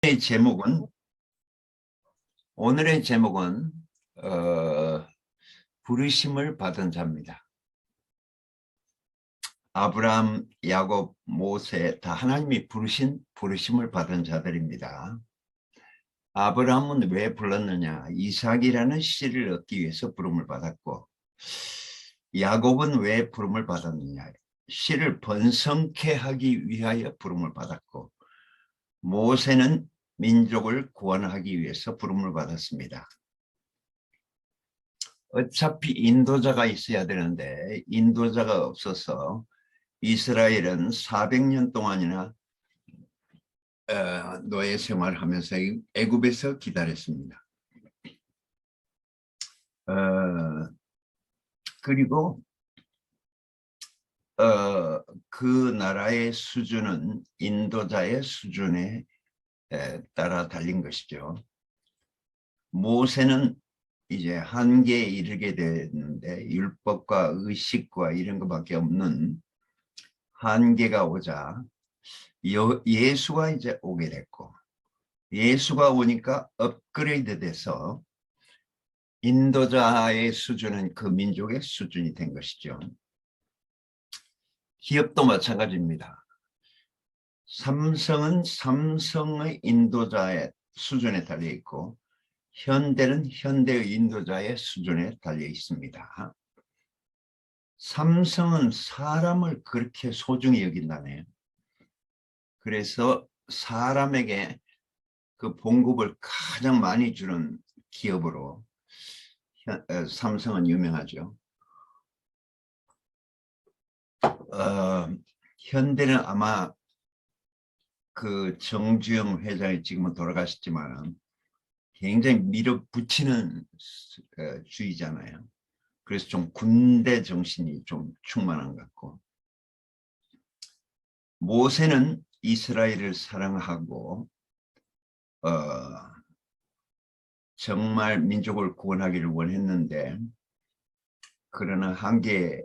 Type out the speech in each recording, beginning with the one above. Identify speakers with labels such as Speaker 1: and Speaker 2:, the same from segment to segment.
Speaker 1: 오늘의 제목은 오늘의 제목은 어, 부르심을 받은 자입니다. 아브라함, 야곱, 모세 다 하나님이 부르신 부르심을 받은 자들입니다. 아브라함은 왜 불렀느냐? 이삭이라는 씨를 얻기 위해서 부름을 받았고 야곱은 왜 부름을 받았느냐? 씨를 번성케 하기 위하여 부름을 받았고 모세는 민족을 구원하기 위해서 부름을 받았습니다. 어차피 인도자가 있어야 되는데 인도자가 없어서 이스라엘은 400년 동안이나 어, 노예 생활하면서 애굽에서 기다렸습니다. 어, 그리고 어, 그 나라의 수준은 인도자의 수준에 에, 따라 달린 것이죠. 모세는 이제 한계에 이르게 됐는데 율법과 의식과 이런 것밖에 없는 한계가 오자 여, 예수가 이제 오게 됐고 예수가 오니까 업그레이드 돼서 인도자의 수준은 그 민족의 수준이 된 것이죠. 기업도 마찬가지입니다. 삼성은 삼성의 인도자의 수준에 달려 있고 현대는 현대의 인도자의 수준에 달려 있습니다. 삼성은 사람을 그렇게 소중히 여긴다네요. 그래서 사람에게 그 봉급을 가장 많이 주는 기업으로 삼성은 유명하죠. 어, 현대는 아마 그 정주영 회장이 지금은 돌아가셨지만 굉장히 밀어붙이는 어, 주의잖아요. 그래서 좀 군대 정신이 좀 충만한 것 같고 모세는 이스라엘을 사랑하고 어, 정말 민족을 구원하기를 원했는데 그러나 한계에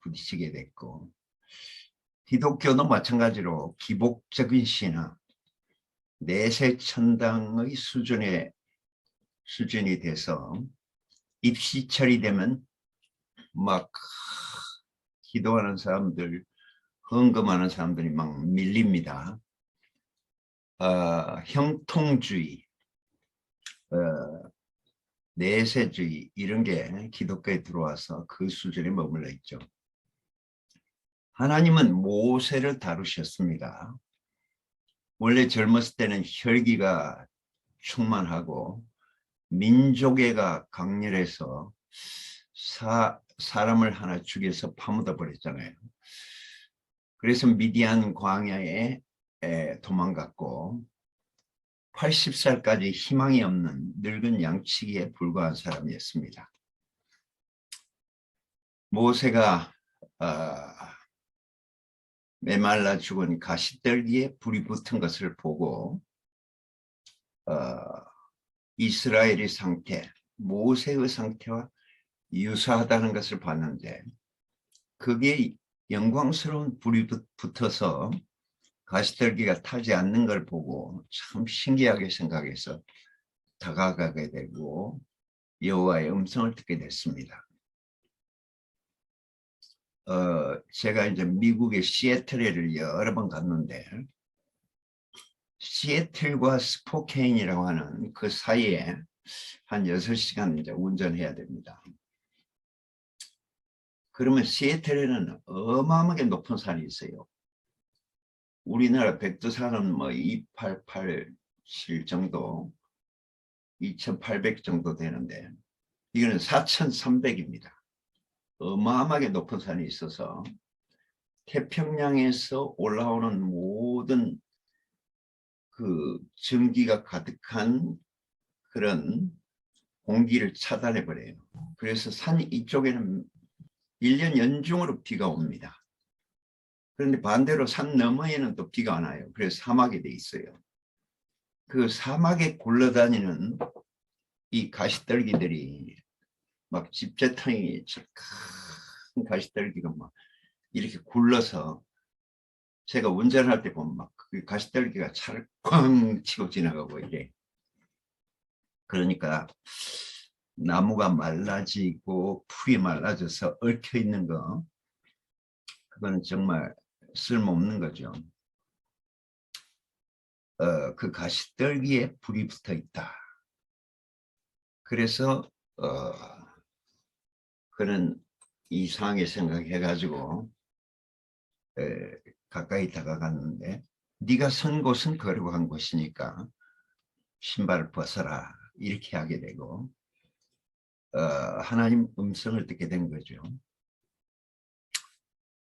Speaker 1: 부딪히게 됐고 기독교도 마찬가지로 기복적인 신앙, 내세 천당의 수준의 수준이 돼서 입시철이 되면 막 기도하는 사람들, 헌금하는 사람들이 막 밀립니다. 어, 형통주의, 어, 내세주의 이런 게 기독교에 들어와서 그 수준에 머물러 있죠. 하나님은 모세를 다루셨습니다. 원래 젊었을 때는 혈기가 충만하고 민족애가 강렬해서 사, 사람을 하나 죽여서 파묻어 버렸잖아요. 그래서 미디안 광야에 에, 도망갔고 80살까지 희망이 없는 늙은 양치기에 불과한 사람이었습니다. 모세가 어, 메말라 죽은 가시떨기에 불이 붙은 것을 보고 어, 이스라엘의 상태, 모세의 상태와 유사하다는 것을 봤는데 그게 영광스러운 불이 붙어서 가시떨기가 타지 않는 걸 보고 참 신기하게 생각해서 다가가게 되고 여호와의 음성을 듣게 됐습니다. 어, 제가 이제 미국의 시애틀에를 여러 번 갔는데 시애틀과 스포케인이라고 하는 그 사이에 한 6시간 이제 운전해야 됩니다. 그러면 시애틀에는 어마어마하게 높은 산이 있어요. 우리나라 백두산은 뭐 2887 정도, 2800 정도 되는데 이거는 4300입니다. 어마어마하게 높은 산이 있어서 태평양에서 올라오는 모든 그 전기가 가득한 그런 공기를 차단해 버려요. 그래서 산 이쪽에는 1년 연중으로 비가 옵니다. 그런데 반대로 산 너머에는 또 비가 안 와요. 그래서 사막이 돼 있어요. 그 사막에 굴러다니는 이 가시떨기들이 막 집재탕이 큰 가시떨기가 막 이렇게 굴러서 제가 운전할 때 보면 막 그 가시떨기가 차를 꽝 치고 지나가고 이래. 그러니까 나무가 말라지고 풀이 말라져서 얽혀 있는 거 그거는 정말 쓸모없는 거죠. 어, 그 가시떨기에 불이 붙어 있다. 그래서 어, 그는 이상하게 생각해가지고 에, 가까이 다가갔는데 네가 선 곳은 거룩한 곳이니까 신발을 벗어라 이렇게 하게 되고 어, 하나님 음성을 듣게 된 거죠.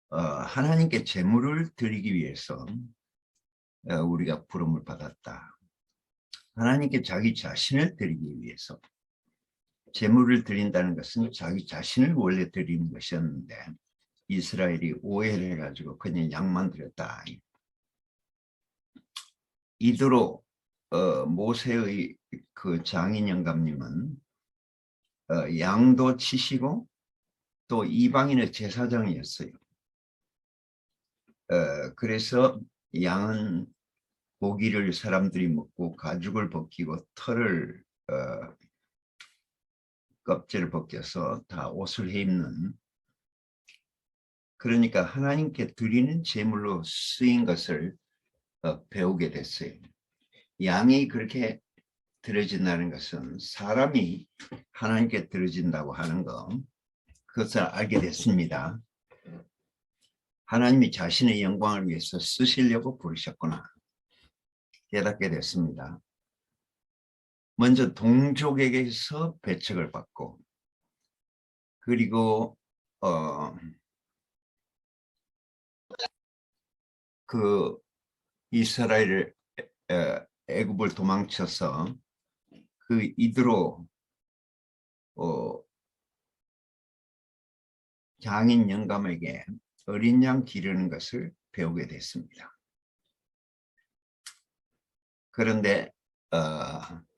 Speaker 1: 어, 하나님께 제물을 드리기 위해서 어, 우리가 부름을 받았다. 하나님께 자기 자신을 드리기 위해서 제물을 드린다는 것은 자기 자신을 원래 드리는 것이었는데 이스라엘이 오해를 해가지고 그냥 양만 드렸다. 이대로 어, 모세의 그 장인 영감님은 어, 양도 치시고 또 이방인의 제사장이었어요. 어, 그래서 양은 고기를 사람들이 먹고 가죽을 벗기고 털을 어, 껍질을 벗겨서 다 옷을 해 입는 그러니까 하나님께 드리는 제물로 쓰인 것을 어, 배우게 됐어요. 양이 그렇게 들어진다는 것은 사람이 하나님께 들어진다고 하는 거 그것을 알게 됐습니다. 하나님이 자신의 영광을 위해서 쓰시려고 부르셨구나 깨닫게 됐습니다. 먼저 동족에게서 배척을 받고 그리고 어, 그 이스라엘을 에, 애굽을 도망쳐서 그 이드로 어, 장인 영감에게 어린 양 기르는 것을 배우게 됐습니다. 그런데 어,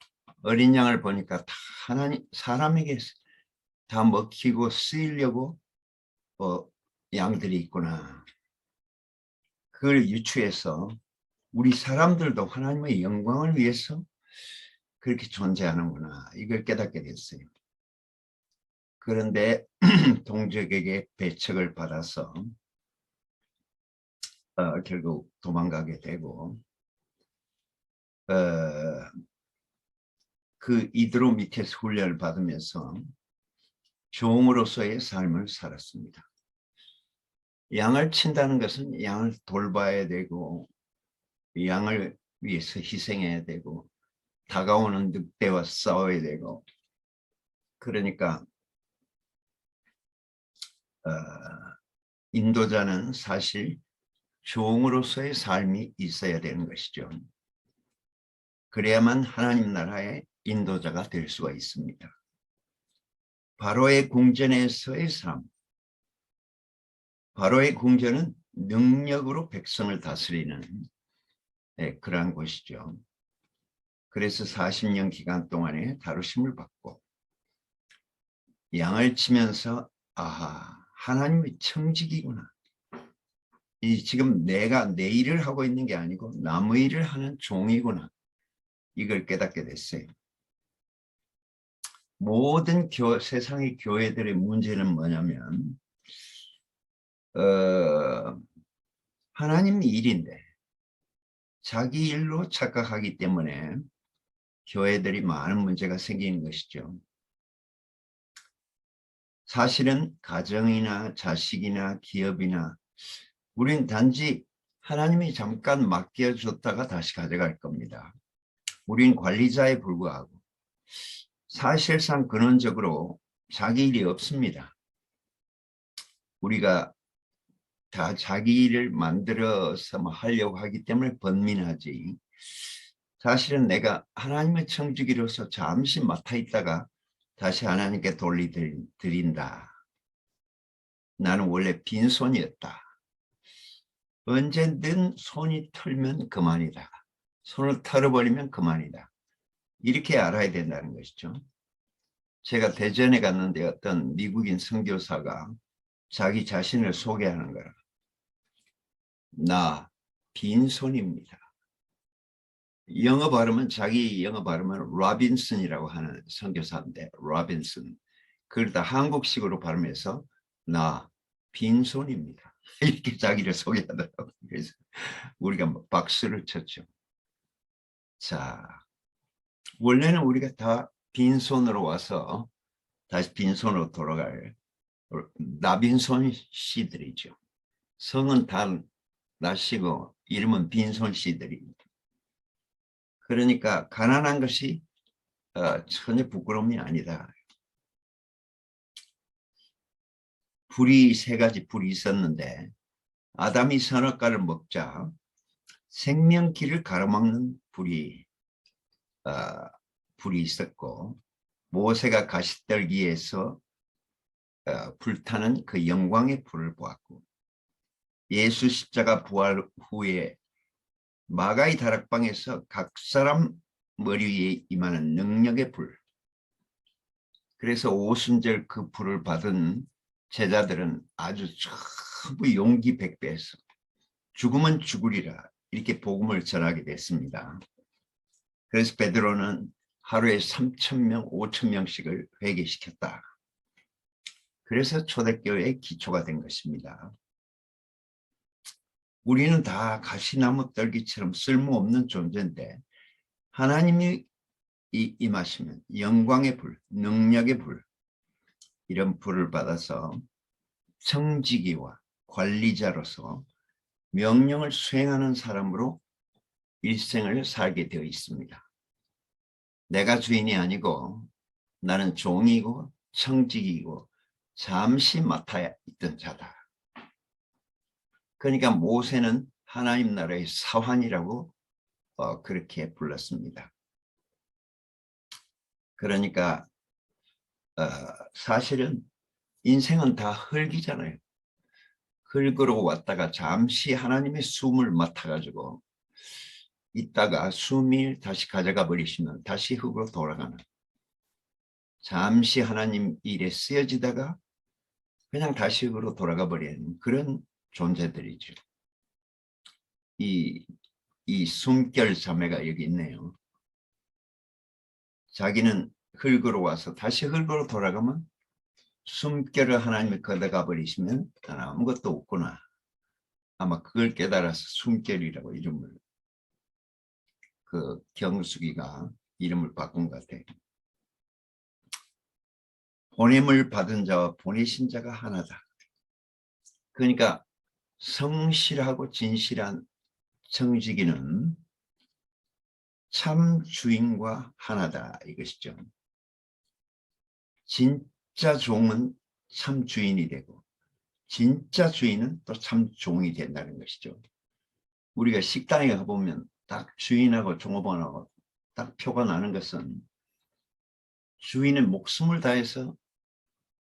Speaker 1: 어린 양을 보니까 다 하나님 사람에게 다 먹히고 쓰이려고 어, 양들이 있구나. 그걸 유추해서 우리 사람들도 하나님의 영광을 위해서 그렇게 존재하는구나. 이걸 깨닫게 됐어요. 그런데 동족에게 배척을 받아서 어, 결국 도망가게 되고 어, 그 이드로 밑에서 훈련을 받으면서 종으로서의 삶을 살았습니다. 양을 친다는 것은 양을 돌봐야 되고 양을 위해서 희생해야 되고 다가오는 늑대와 싸워야 되고 그러니까 어, 인도자는 사실 종으로서의 삶이 있어야 되는 것이죠. 그래야만 하나님 나라의 인도자가 될 수가 있습니다. 바로의 궁전에서의 삶. 바로의 궁전은 능력으로 백성을 다스리는 네, 그러한 곳이죠. 그래서 40년 기간 동안에 다루심을 받고 양을 치면서 아 하나님의 청직이구나. 이 지금 내가 내 일을 하고 있는 게 아니고 남의 일을 하는 종이구나. 이걸 깨닫게 됐어요. 모든 교, 세상의 교회들의 문제는 뭐냐면 어, 하나님 일인데 자기 일로 착각하기 때문에 교회들이 많은 문제가 생기는 것이죠. 사실은 가정이나 자식이나 기업이나 우린 단지 하나님이 잠깐 맡겨줬다가 다시 가져갈 겁니다. 우린 관리자에 불과하고 사실상 근원적으로 자기 일이 없습니다. 우리가 다 자기 일을 만들어서 뭐 하려고 하기 때문에 번민하지. 사실은 내가 하나님의 청주기로서 잠시 맡아 있다가 다시 하나님께 돌리드린다. 나는 원래 빈손이었다. 언제든 손이 털면 그만이다. 손을 털어버리면 그만이다. 이렇게 알아야 된다는 것이죠. 제가 대전에 갔는데 어떤 미국인 선교사가 자기 자신을 소개하는 거라. 나 빈손입니다. 영어 발음은 자기 영어 발음은 로빈슨이라고 하는 선교사인데 로빈슨 그러다 한국식으로 발음해서 나 빈손입니다. 이렇게 자기를 소개하더라고요. 그래서 우리가 뭐 박수를 쳤죠. 자, 원래는 우리가 다 빈손으로 와서 다시 빈손으로 돌아갈 나빈손 씨들이죠. 성은 다 나시고 이름은 빈손 씨들입니다. 그러니까 가난한 것이 어, 전혀 부끄러움이 아니다. 불이 세 가지 불이 있었는데 아담이 선악과를 먹자 생명길을 가로막는 불이 어, 불이 있었고 모세가 가시떨기에서 어, 불타는 그 영광의 불을 보았고 예수 십자가 부활 후에 마가이 다락방에서 각 사람 머리 위에 임하는 능력의 불 그래서 오순절 그 불을 받은 제자들은 아주 전부 용기 백배해서 죽으면 죽으리라 이렇게 복음을 전하게 됐습니다. 그래서 베드로는 하루에 3천 명, 5천 명씩을 회개시켰다. 그래서 초대교회의 기초가 된 것입니다. 우리는 다 가시나무 떨기처럼 쓸모없는 존재인데 하나님이 이- 임하시면 영광의 불, 능력의 불 이런 불을 받아서 청지기와 관리자로서 명령을 수행하는 사람으로 일생을 살게 되어 있습니다. 내가 주인이 아니고 나는 종이고 청지기이고 잠시 맡아 있던 자다. 그러니까 모세는 하나님 나라의 사환이라고 어, 그렇게 불렀습니다. 그러니까 어, 사실은 인생은 다 흙이잖아요. 흙으로 왔다가 잠시 하나님의 숨을 맡아가지고 있다가 숨을 다시 가져가 버리시면 다시 흙으로 돌아가는 잠시 하나님 일에 쓰여지다가 그냥 다시 흙으로 돌아가 버리는 그런 존재들이죠. 이, 이 숨결 자매가 여기 있네요. 자기는 흙으로 와서 다시 흙으로 돌아가면 숨결을 하나님이 걷어가 버리시면 아무것도 없구나. 아마 그걸 깨달아서 숨결이라고 이름을 그 경숙이가 이름을 바꾼 것 같아요. 보냄을 받은 자와 보내신 자가 하나다. 그러니까 성실하고 진실한 청지기는 참 주인과 하나다 이것이죠. 진짜 종은 참 주인이 되고 진짜 주인은 또 참 종이 된다는 것이죠. 우리가 식당에 가보면 딱 주인하고 종업원하고 딱 표가 나는 것은 주인은 목숨을 다해서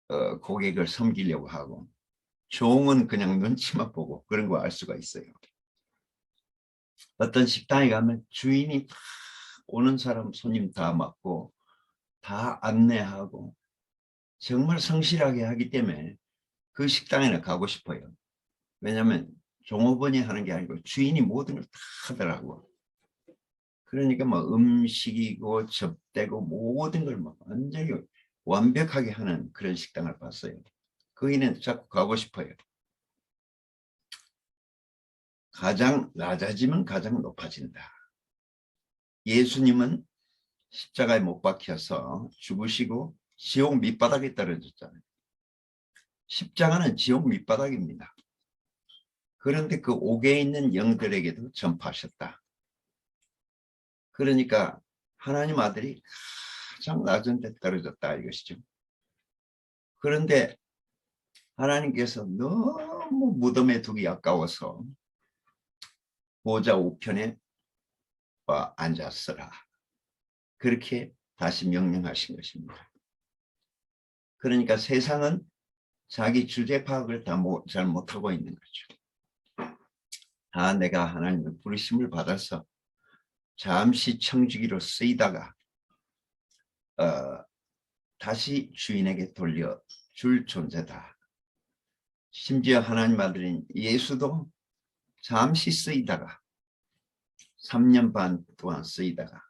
Speaker 1: 어, 고객을 섬기려고 하고 종은 그냥 눈치만 보고 그런 거 알 수가 있어요. 어떤 식당에 가면 주인이 다 오는 사람 손님 다 맞고 다 안내하고 정말 성실하게 하기 때문에 그 식당에는 가고 싶어요. 왜냐하면 종업원이 하는 게 아니고 주인이 모든 걸 다 하더라고. 그러니까 뭐 음식이고 접대고 모든 걸 막 완전히 완벽하게 하는 그런 식당을 봤어요. 거기는 자꾸 가고 싶어요. 가장 낮아지면 가장 높아진다. 예수님은 십자가에 못 박혀서 죽으시고 지옥 밑바닥에 떨어졌잖아요. 십자가는 지옥 밑바닥입니다. 그런데 그 옥에 있는 영들에게도 전파하셨다. 그러니까 하나님 아들이 가장 낮은 데 떨어졌다 이것이죠. 그런데 하나님께서 너무 무덤에 두기 아까워서 보좌 우편에 와 앉았으라. 그렇게 다시 명령하신 것입니다. 그러니까 세상은 자기 주제 파악을 다 잘 못하고 있는 거죠. 다 내가 하나님의 부르심을 받아서 잠시 청지기로 쓰이다가 어, 다시 주인에게 돌려 줄 존재다. 심지어 하나님 아들인 예수도 잠시 쓰이다가 3년 반 동안 쓰이다가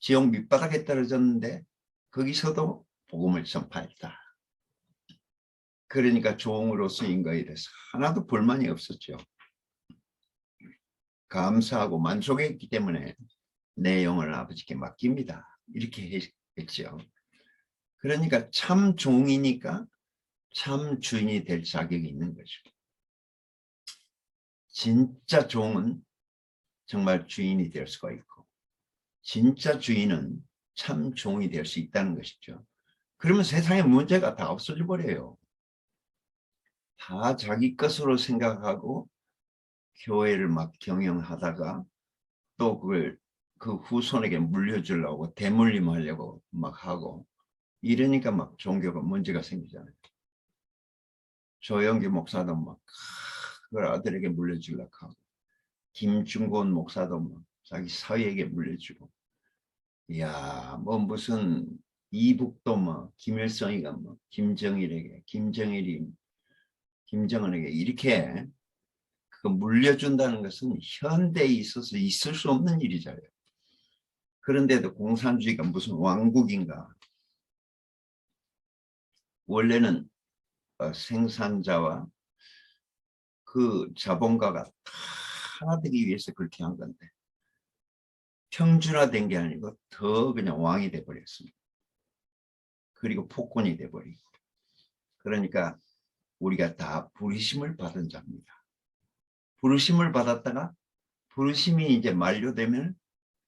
Speaker 1: 지옥 밑바닥에 떨어졌는데 거기서도 복음을 전파했다. 그러니까 종으로 쓰인 거에 대해서 하나도 불만이 없었죠. 감사하고 만족했기 때문에 내 영을 아버지께 맡깁니다. 이렇게 했죠. 그러니까 참 종이니까 참 주인이 될 자격이 있는 거죠. 진짜 종은 정말 주인이 될 수가 있고 진짜 주인은 참 종이 될 수 있다는 것이죠. 그러면 세상에 문제가 다 없어져 버려요. 다 자기 것으로 생각하고 교회를 막 경영하다가 또 그걸 그 후손에게 물려주려고 대물림하려고 막 하고 이러니까 막 종교가 문제가 생기잖아요. 조영기 목사도 막 그걸 아들에게 물려주려고 하고 김중곤 목사도 막 자기 사위에게 물려주고 이야 뭐 무슨 이북도 뭐 김일성이가 뭐 김정일에게 김정일이 김정은에게 이렇게 그 물려준다는 것은 현대에 있어서 있을 수 없는 일이잖아요. 그런데도 공산주의가 무슨 왕국인가? 원래는 어, 생산자와 그 자본가가 다 되기 위해서 그렇게 한 건데 평준화된 게 아니고 더 그냥 왕이 돼 버렸습니다. 그리고 폭군이 돼 버리고 그러니까 우리가 다 부르심을 받은 자입니다. 부르심을 받았다가 부르심이 이제 만료되면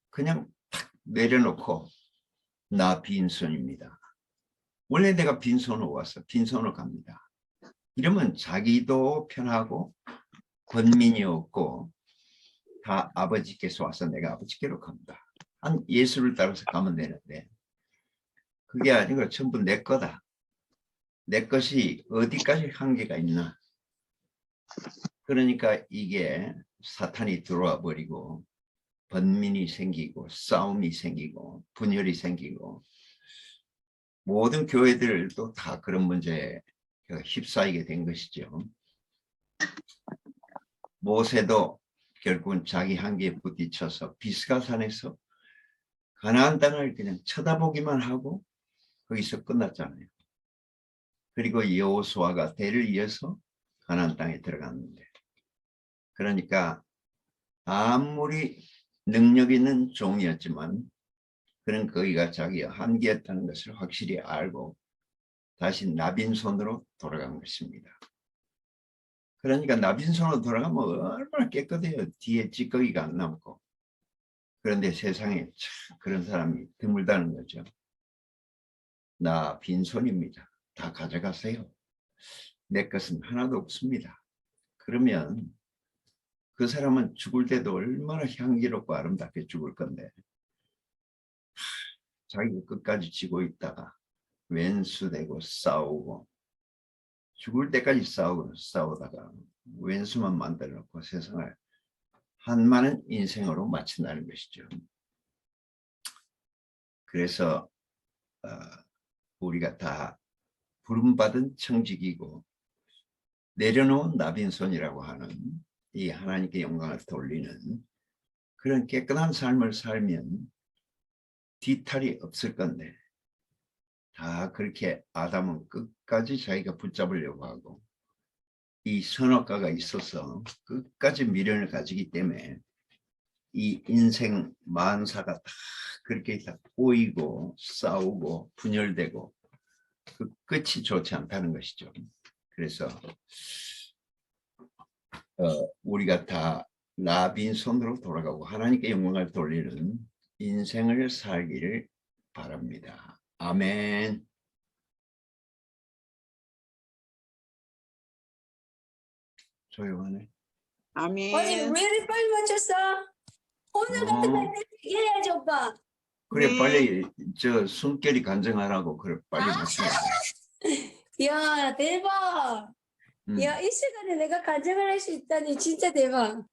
Speaker 1: 그냥 탁 내려놓고 나 빈손입니다. 원래 내가 빈손으로 왔어. 빈손으로 갑니다. 이러면 자기도 편하고 권민이 없고 다 아버지께서 와서 내가 아버지께로 갑니다. 한 예수를 따라서 가면 되는데 그게 아니고 전부 내 거다. 내 것이 어디까지 한계가 있나. 그러니까 이게 사탄이 들어와 버리고 번민이 생기고 싸움이 생기고 분열이 생기고 모든 교회들도 다 그런 문제에 휩싸이게 된 것이죠. 모세도 결국은 자기 한계에 부딪혀서 비스가산에서 가나안 땅을 그냥 쳐다보기만 하고 거기서 끝났잖아요. 그리고 여호수아가 대를 이어서 가나안 땅에 들어갔는데 그러니까 아무리 능력 있는 종이었지만 그는 거기가 자기의 한계였다는 것을 확실히 알고 다시 나빈손으로 돌아간 것입니다. 그러니까 나빈손으로 돌아가면 얼마나 깨끗해요. 뒤에 찌꺼기가 안 남고. 그런데 세상에 참 그런 사람이 드물다는 거죠. 나 빈손입니다. 다 가져가세요. 내 것은 하나도 없습니다. 그러면 그 사람은 죽을 때도 얼마나 향기롭고 아름답게 죽을 건데 자기가 끝까지 지고 있다가 왼수되고 싸우고 죽을 때까지 싸우고 싸우다가 왼수만 만들어 놓고 세상을 한많은 인생으로 마친다는 것이죠. 그래서 어, 우리가 다 부름받은 청직이고 내려놓은 나빈손이라고 하는 이 하나님께 영광을 돌리는 그런 깨끗한 삶을 살면 뒤탈이 없을 건데 다 그렇게 아담은 끝까지 자기가 붙잡으려고 하고 이 선악과가 있어서 끝까지 미련을 가지기 때문에 이 인생 만사가 다 그렇게 다 꼬이고 싸우고 분열되고 그 끝이 좋지 않다는 것이죠. 그래서 어, 우리가 다 나빈 손으로 돌아가고 하나님께 영광을 돌리는 인생을 살기를 바랍니다. 아멘. 조용하네.
Speaker 2: 아멘.
Speaker 3: 아니 왜 이렇게 빨리 맞췄어? 오늘 같은
Speaker 1: 어.
Speaker 3: 날 얘기해야지 오빠.
Speaker 1: 그래
Speaker 2: 네.
Speaker 1: 빨리 저 숨결이 간증하라고 그래 빨리 맞춰.
Speaker 3: 야 대박.
Speaker 1: 음.
Speaker 3: 야 이 시간에 내가 간증을 할 수 있다니 진짜 대박.